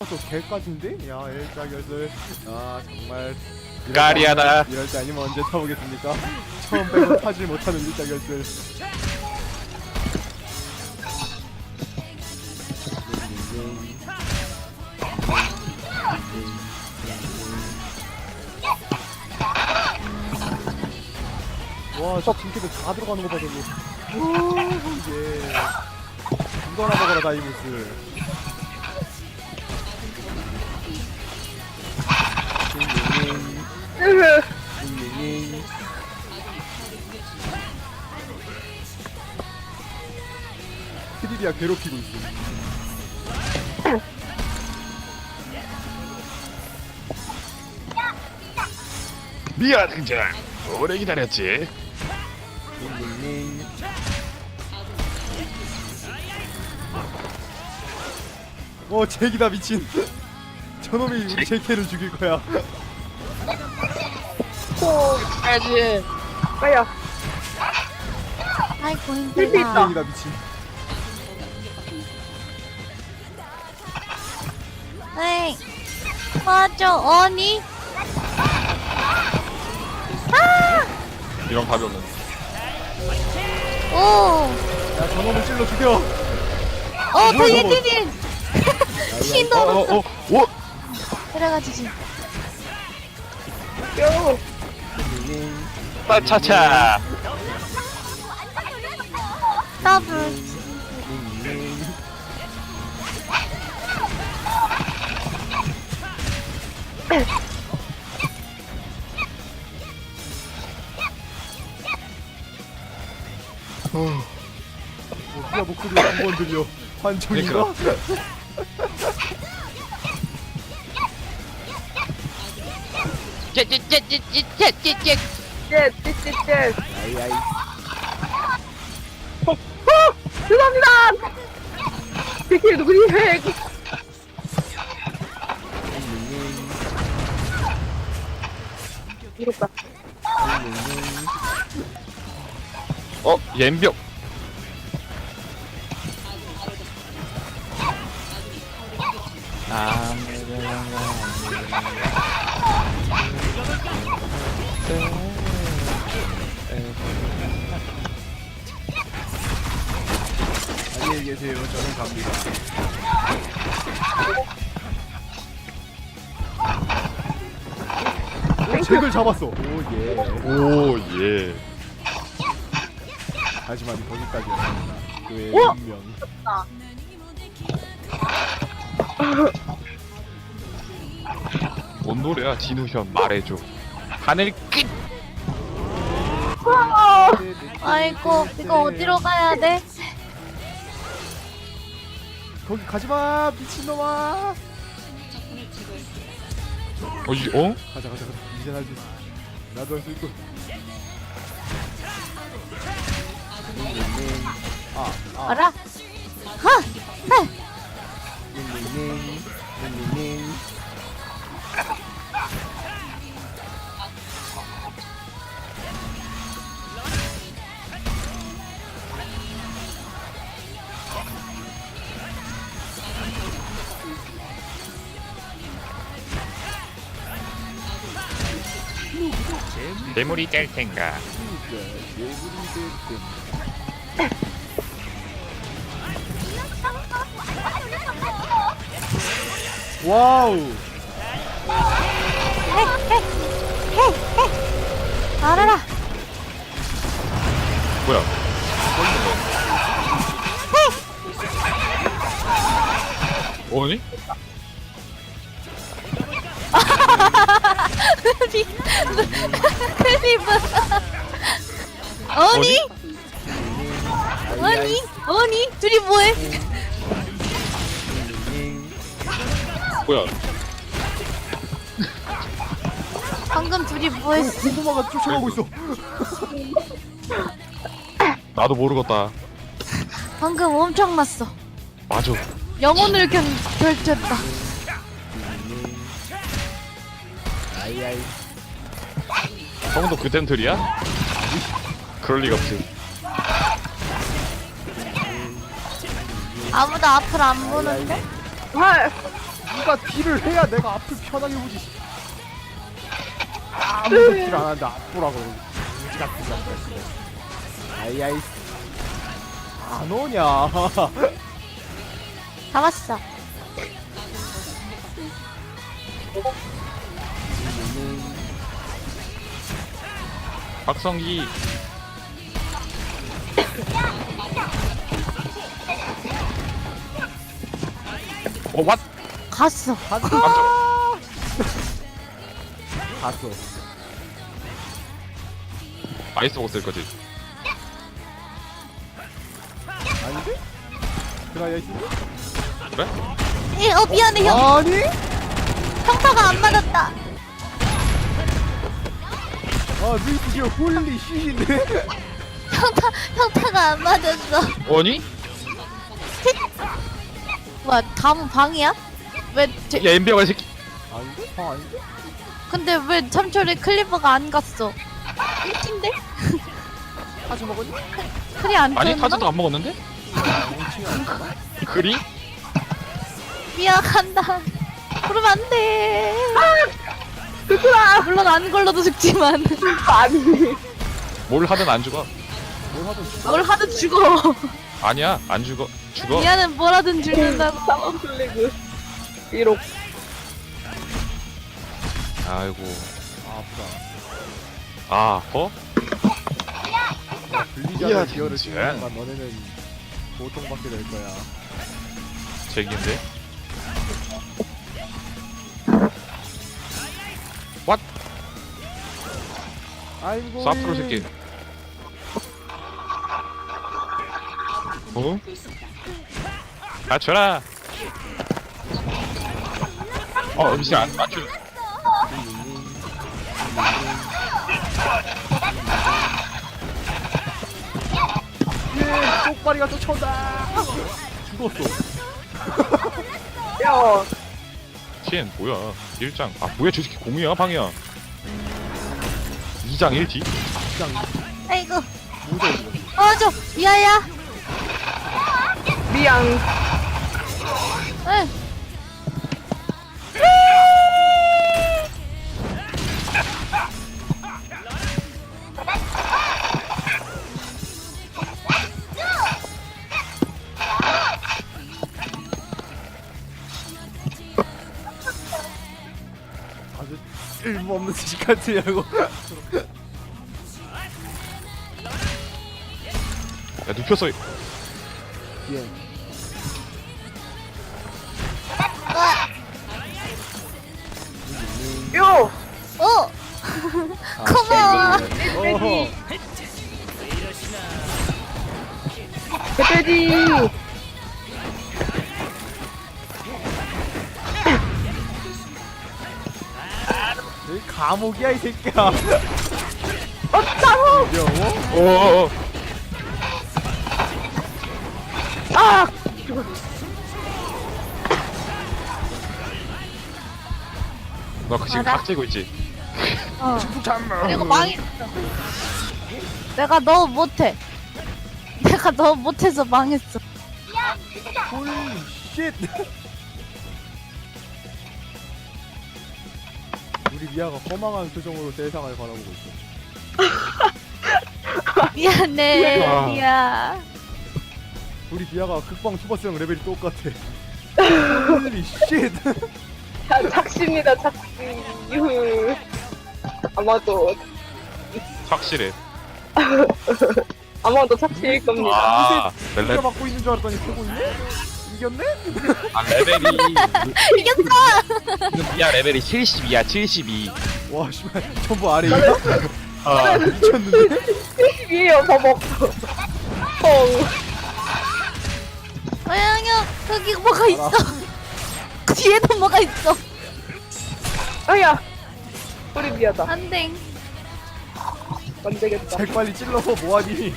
또 개까지인데? 야 일자결들 아 정말 이럴 때 까리하다. 아니면- 이럴 때 아니면 언제 타보겠습니까? 처음 빼고 타지 못하는 일자결들 와저 징계들 다 들어가는 거 봐 저기 오 이게 이거나 먹어라 다이무스 잉잉잉. 피디디아 괴롭히고 있어. 미안 등장 오래 기다렸지. 어, 잭이다 미친. 저놈이 우리 제케를 죽일 거야. 가야지 빨리야. 아이고 필수 힘들다. 있다. 잭이다 미친. 에이 맞아 언니. 이런 답이 없는 오. 야, 저놈을 찔러 죽여. 어 되게 저거. 되게 신도 어어어 오! 들어가지지. 요. 잉잉잉. 차차 더블. 어, 어, 야 목소리가 한번 들려. 환청인가? 째째째째째째째. 예, 찌찌찌. 아이 아이. 어, 죄송합니다. 이게 누구니? 이겼다. 잉잉잉. 어? 옌병 계세요. 저는 갑니다. 오, 잭을 잡았어. 오 예. 오 예 하지만 거기까지였습니다. 그의 어? 운명. 뭔 노래야 진우현 말해줘 하늘 끝 아이고 이거 어디로 가야 돼? 거기 가지마 미친놈아. 어? 이, 어? 가자 가자 가자. 이제 할수 있어. 나도 할 수 있고. 닝닝닝. 아, 아. 알아? 하. 닝닝닝. 대물이 될 텐가. 와우. 알아라. 클리브. 언니? 언니? 언니? 둘이 뭐해? 뭐야 방금 둘이 뭐했어? 고구마가 쫓아가고 있어. 나도 모르겠다 방금 엄청 났어. 맞아 영혼을 견 결쳤다. 아이아이. 형도 그 템틀이야? 그럴 리가 없지 아무도 앞을 안 보는데? 아, 누가 딜을 해야 내가 앞을 편하게 보지 아무도 딜안 하는데 앞보라 그러고 무지 같은 남자 아이아이 안 오냐 잡았어. 박성기 어 왓? 갔어. 갔어 갔어 아이스복 쓸 거지 아닌데? 드라이아 씨 그래? 에, 어 미안해 형. 아니? 평타가 안 맞았다. 아 미스게 홀리 쉿인데? 평타 평타가 안 맞았어. 원이? 뭐야 다음 방이야? 왜 제, 야 엠비아가 이 새끼 아닌데? 방 아닌데? 근데 왜 참철에 클리버가 안 갔어? 일인데 타지 먹었니? 클이 안 아니? 타자도 안 먹었는데? 그리? 미야 간다. 그러면 안 돼. 그구나 물론 안 걸러도 죽지만. 아니. 뭘 하든 안 죽어. 뭘 하든 죽어. 뭘 하든 죽어. 아니야 안 죽어. 죽어. 미야는 뭐라든 죽는다고. 사번 플래그 비록. 아이고. 아 아프다. 아 아퍼? 야, 블리자드 기어를 진짜. 치는 너네는 고통받게 될 거야. 제기인데 아이고 사프로 새끼. 어? 맞춰라. 어 음식 안 맞춰. 예 쪽발이가 쫓아온다. 죽었어. 야. TN 뭐야? 1장. 아 뭐야 저 새끼 공이야 방이야 2장 1D? 그냥 아이고. 모자 입어 어저 미야야. 미양 응. 아주 쓸모없는 지식 같으냐고 야 눕혔어 예. 요! 어. 고마워. 어허. 개돼지! 여기 감옥이야 이 새끼야? 어 따로 귀여워? 어어어 너그 지금 알아? 각 재고 있지? 어. 그리고 망했어. 내가 너무 못해. 내가 너무 못해서 망했어. 홀리 쉣 우리 미아가 허망한 표정으로 세상을 바라보고 있어 미안해, 아. 미야. 우리 미아가 극방 투버스형 레벨이 똑같아 홀리 쉣 자, 착시입니다 착시 유후 아마도 확실해 아마도 착시일 겁니다 아 내가 멜레 맞고 있는 줄 알았더니 쓰고 있네? 이겼네? 아 레벨이 이겼어! 야 레벨이 72야 72 와 씨발 전부 아래 있어? 아 미쳤는데? 70이에요 버벅 펑 어영영, 여기 뭐가 있어. 뒤에도 뭐가 있어. 아야 우리 미아다 안 돼. 안 되겠다 잭 빨리 찔러서 뭐하니?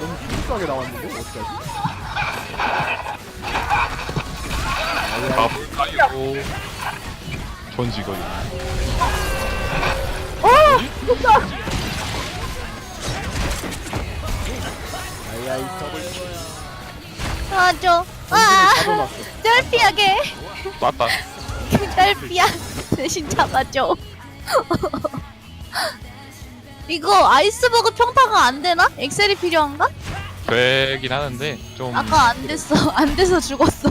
너무 흡사하게 나왔는데? 어떡하지? 마블 까이고 전지거리 어! 아이아이 더블 도와줘. 아, 잡아놨어 날 피하게. 쐈다 날 피하. 대신 잡아줘. 이거 아이스버그 평타가 안 되나? 엑셀이 필요한가? 되긴 하는데 좀 아까 안 됐어. 안 돼서 죽었어.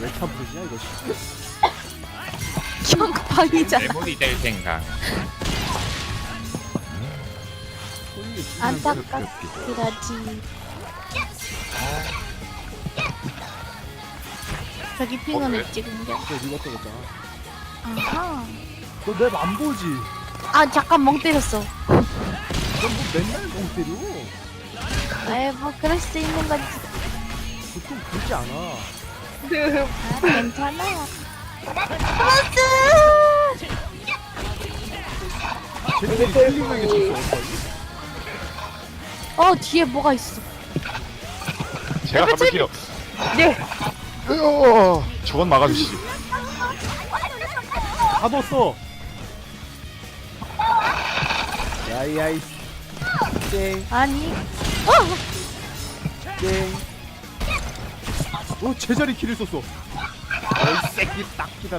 왜참 부르시냐 이거 경방이잖아. 메모리 될 생각 안타깝기라지. 저기 핑은 어, 있지 근데. 그래 니가 떠겠잖아 아하. 너맵 안 보지? 아 잠깐 멍 때렸어. 넌뭐 맨날 멍 때려 에이 뭐 그럴 수 있는 거지. 보통 그러지 않아 아, 괜찮아. 플러스. 쟤네들이 클릭하게 쳤어 어 뒤에 뭐가 있어. 제가 가볼게요 네. 으어 저건 막아주시지 다 넣었어 야이야이 땡 아니. 어. 땡. 오 제자리 키를 썼어. 이 새끼 딱 기다.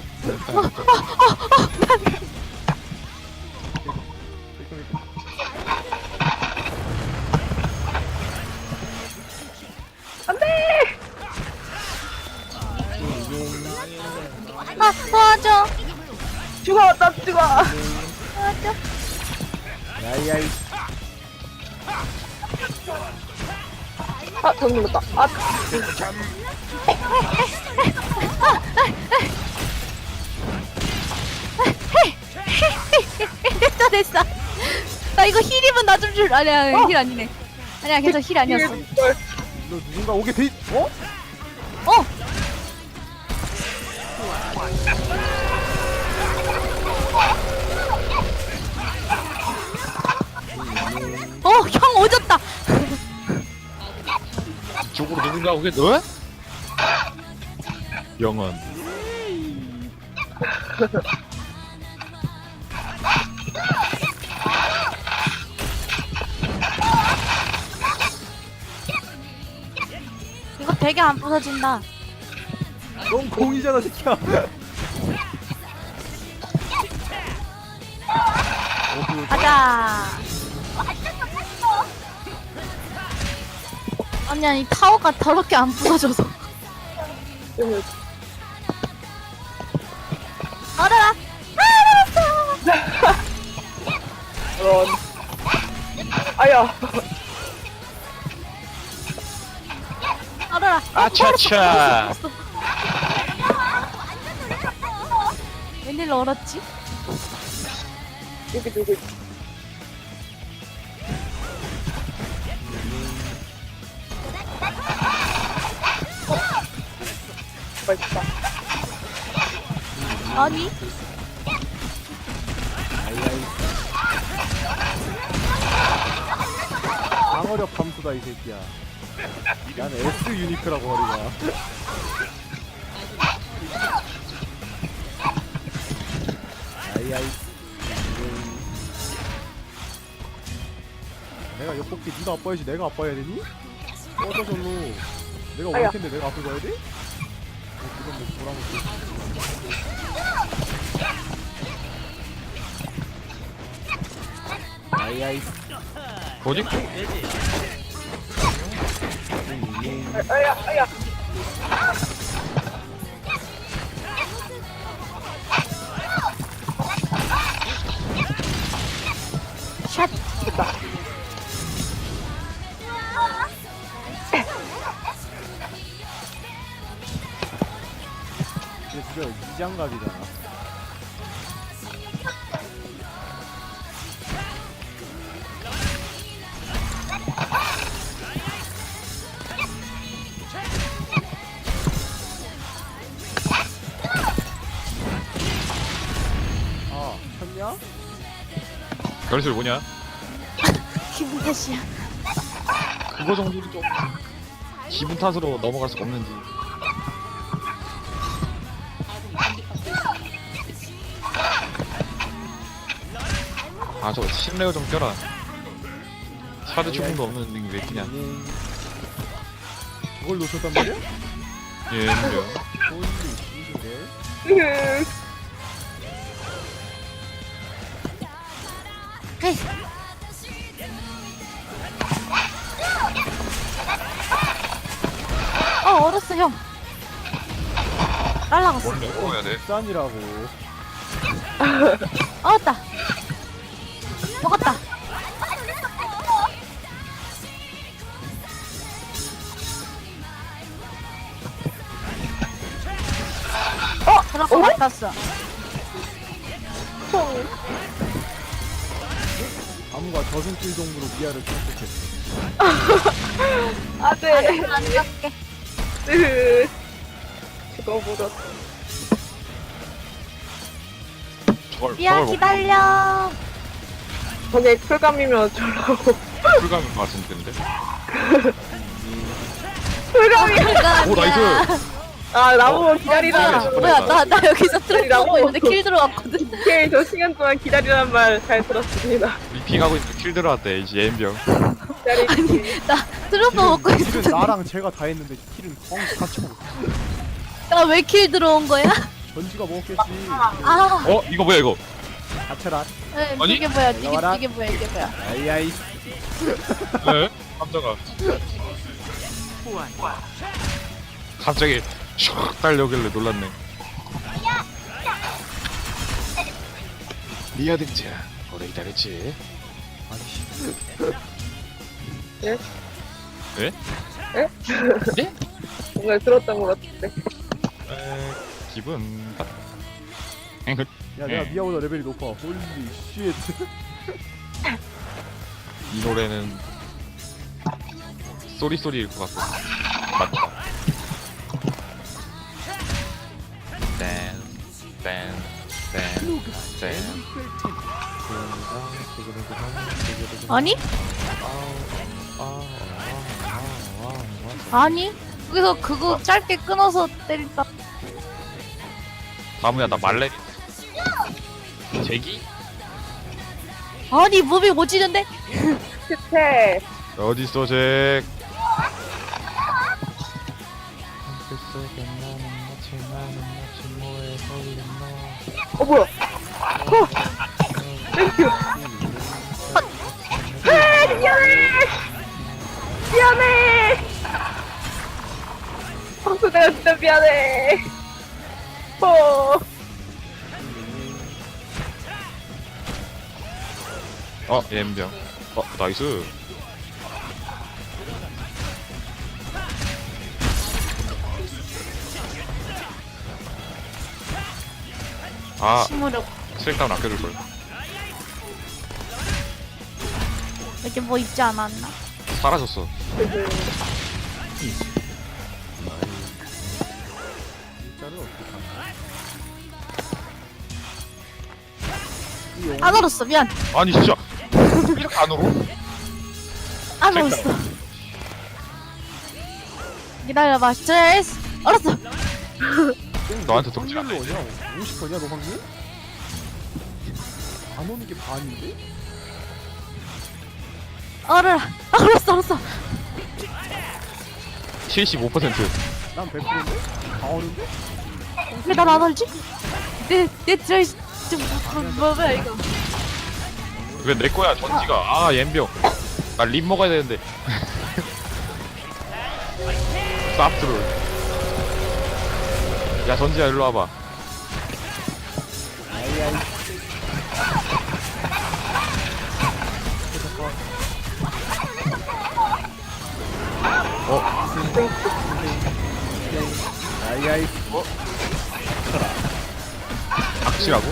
죽어, 나 죽어. 도와줘. 야이야이. 아, 정눌렀다 아, 됐어 됐어. 나 이거 힐이면 나좀 줄. 아니야 힐 아니네. 아니야 계속 힐 아니었어. 너 누군가 오게 돼? 있- 어? 어. 누군가 오게 너? 영원 이거 되게 안 부서진다. 넌 공이잖아 새끼야. 가자. 아니야, 이 타워가 더럽게 안 부서져서. 이걸 알아라. 아, 그런. 아야. 알아라. 아차차 웬일로 얼었지? 여기 누구 있 맛있다. 아니. 방어력 감수다 이 새끼야. 나는 S 유니크라고 허리가. 야이야이. 내가 옆복기 네가 아파야지 내가 아파야 되니? 절로. 내가 아야. 원캔데 내가 앞을 가야 돼? 어, 뭐. 야이야이. 뭐지? 아. 샷. 됐다. 진짜 이장갑이잖아. 아, 켰냐? 결실 뭐냐? 기분 탓이야. 그거 정도는 좀 기분 탓으로 넘어갈 수가 없는지 아 저거 신레어 좀 껴라 사드 충분도 없는 게왜 끼냐 그걸 놓쳤단 말이야? 예. 헤이. 어 얼었어 형. 날라갔어. 뭘 먹어야 돼? 싼이라고 얼었다. 먹었다. 어 그럴 것 같았어. 총. 아무가 저승길 정도로 미아를 선택했어 아, 네. 안 갈게. 으흐. 죽어버렸어. 저걸 미야 저걸 기다려. 저게 쿨감이면 저라고. 먹고 풀감인 것 같은데 쿨감이. 오 나이스 아, 나보고 기다리라. 어, 뭐야 나 나 여기서 트럭하고 있는데 킬 들어갔거든. 오케이, 저 시간 동안 기다리란 말 잘 들었습니다. 가고 있는데 킬 들어왔대 이제 엠병 기다리기. 나 트럭도 먹고 킬은 있었는데 나랑 제가 다 했는데 킬은 펑 같이 먹었어 나 왜 킬 들어온 거야? 전지가 먹었겠지 아, 어 이거 뭐야 이거 다쳐라 에, 아니? 이게 뭐야? 이게 올라와라. 이게 뭐야? 이게 뭐야? 아이아이 네? 깜짝아 갑자기 슉 달려오길래 놀랐네 리아 등지야 오래 기다렸지 예? 네? 예? 네? 뭔가 들었던 것 같은데. 에, 기분 탓 엥, 야 내가 네. 미아보다 레벨이 높아 홀리 쉣 이 노래는 쏘리 쏘리일 것 같고 맞다 아니? 아니? 여기서 그거 짧게 끊어서 때린다. 다무야 나 말레 제기? 아니 몸이 못 지는데? 스테. 어딨어 잭 어, 뭐야. 어. 땡큐. 아, 미안해. 미안해. 방수 내가 진짜 미안해. 어. 어 엠병 어 나이스 아 침무력. 슬감 아껴줄 걸 이렇게 뭐 있지 않았나? 사라졌어 안 얼었어 미안. 아니 진짜 이렇게 안 오고? 안. 얼었어. 기다려봐. 스트레스. 얼었어. 너한테 덕질 안 오냐 50%냐 너 확률? 안 오는 게 반인데? 얼어라. 아, 얼었어 얼었어. 75%난 100%인데? 다 오는데? 왜 난 안 얼지? 내 내 드레스 좀 뭐, 뭐야 이거? 왜내 거야 전지가. 아 엠병. 나 립 먹어야 되는데. 쌉트롤 야 전지야 일로 와봐. 어? 아이아이 닥치라고?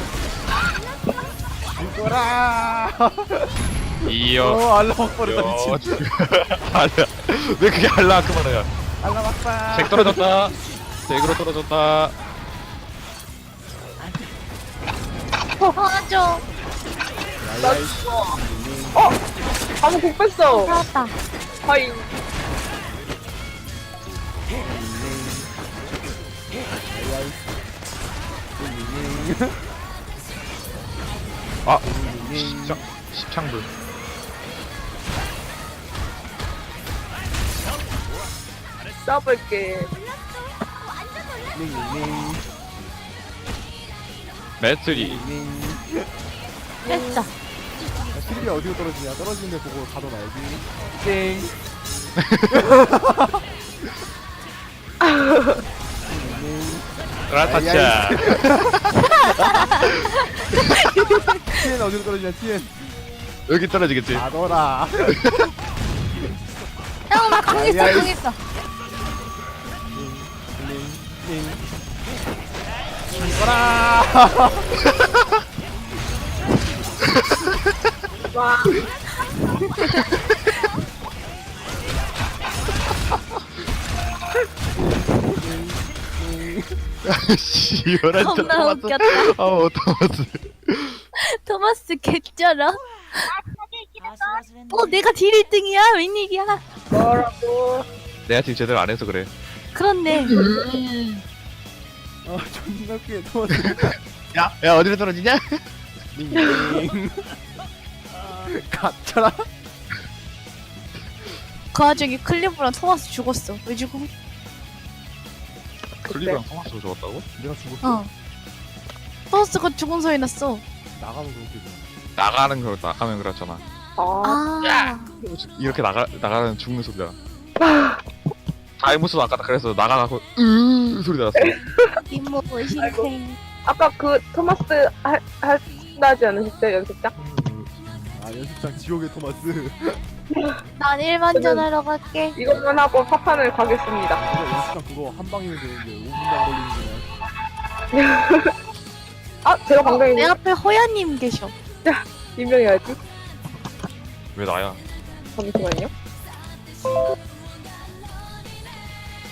죽어라 이어 어 알라막 버렸다 여 미친 아니야 왜 그게 알라크만해야 알라막다 잭 떨어졌다 잭으로 떨어졌다 도와줘. 아이아이 어! 아무 국 뺐어. 살았다. 하이. 아링 진짜 십창불 써볼게. 매트리. 야, 실비 어디로 떨어지냐? 떨어지는데 보고 가둬놔야지. 땡. 링링. 라타차 TN 어디로 떨어지냐? TN. 여기 떨어지겠지 가둬라. 형, 나 강했어. 강했어. 와. 시원한 척 겁나 토마스 웃겼다. 아우 토마스 토마스 개쩔어. 어, 내가 딜 1등이야? 웬일이야? 뭐라고. 내가 지금 제대로 안 해서 그래 그렇네. 아, 존나 웃기네. 토마스. 야, 야 어디로 떨어지냐? 링링. 갇혀라. 그 와중에 클리브랑 토마스 죽었어. 왜 죽어? 클리브랑 토마스가 죽었다고? 내가 죽었어. 어. 토마스가 죽은 소리 났어. 나가면 그렇게 돼. 나가는 거 나가면 그렇잖아 아. 아. 이렇게 나가 나가는 죽는 소리야 다이무스도 아까 그래서 나가고 으 소리 나왔어 이모 신생. 아까 그 토마스 할, 한다지 않으셨어요, 연습장? 아 연습장 지옥의 토마스. 난 일반전 하러 갈게. 이것만 하고 파판을 가겠습니다. 그거 연습장 그거 한 방이면 되는데 5분만 걸리는 거야. 아, 제가 어, 방금 내 앞에 호야님 계셔. 유명해야지. 왜 나야? 잠시만요.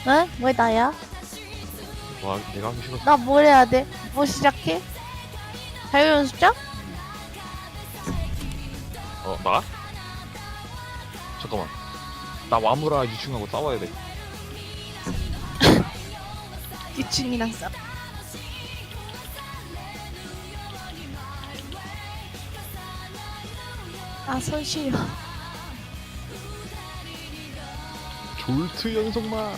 응? 왜 나야? 와 내가 하기 싫었어 나 뭘 해야 돼? 뭐 시작해? 자유연습장? 어 나? 잠깐만 나 와무라 유충하고 싸워야 돼 유충이랑 싸. 아, 손 시려. 졸트 연속마